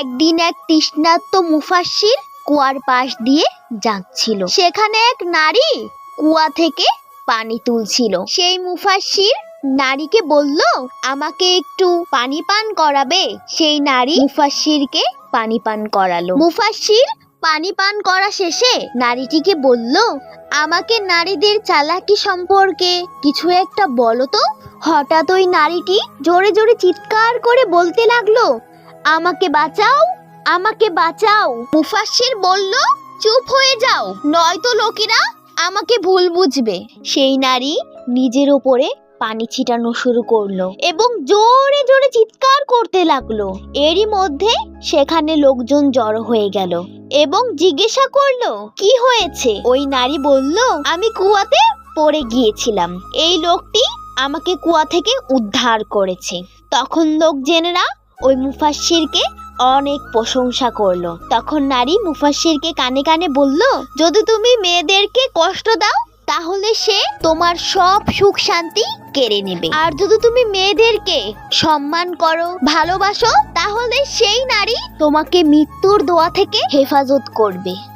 একদিন এক তৃষ্ণার্ত মুফাসসির কুয়ার পাশ দিয়ে যাচ্ছিল। সেখানে এক নারী কুয়া থেকে পানি তুলছিল। সেই মুফাসসির নারীকে বলল, আমাকে একটু পানি পান করাবে? সেই নারী মুফাসসিরকে পানি পান করালো। মুফাসসির পানি পান করা শেষে নারীটিকে বলল, আমাকে নারীদের চালাকি সম্পর্কে কিছু একটা বলো তো। হঠাৎ ওই নারীটি জোরে জোরে চিৎকার করে বলতে লাগল আমাকে বাঁচাও আমাকে বাঁচাও। মুফাসসির বলল, চুপ হয়ে যাও, নয়তো লোকেরা আমাকে ভুল বুঝবে। সেই নারী নিজের ওপরে পানি ছিটানো শুরু করল এবং জোরে জোরে চিৎকার করতে লাগল। এরই মধ্যে সেখানে লোকজন জড়ো হয়ে গেল এবং জিজ্ঞাসা করল, কি হয়েছে? ওই নারী বলল, আমি কুয়াতে পড়ে গিয়েছিলাম। এই লোকটি আমাকে কুয়া থেকে উদ্ধার করেছে। তখন লোকজনেরা ওই মুফাসিরকে অনেক প্রশংসা করল। তখন নারী মুফাসিরকে কানে কানে বলল, যদি তুমি মেয়েদেরকে কষ্ট দাও, তাহলে সে তোমার সব সুখ শান্তি কেড়ে নেবে। আর যদি তুমি মেয়েদেরকে সম্মান করো, ভালোবাসো, তাহলে সেই নারী তোমাকে মৃত্যুর দোয়া থেকে হেফাজত করবে।